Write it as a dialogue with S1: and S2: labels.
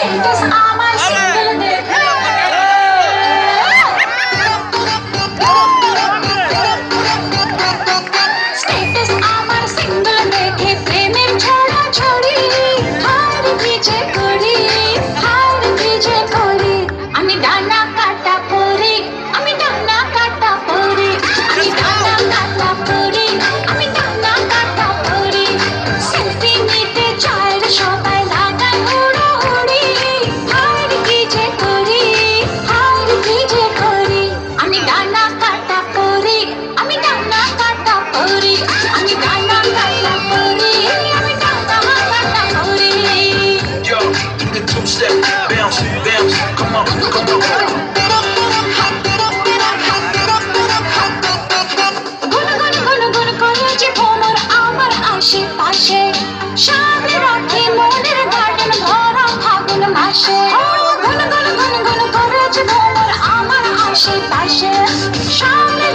S1: 这都是阿妈。阿曼 আশে পাশে সাথে রাখি মনের গার্ডেন ভরা ফাগুন মাসে। গুন গুন গুন গুন করেছে ভোর আমার আশে সামনে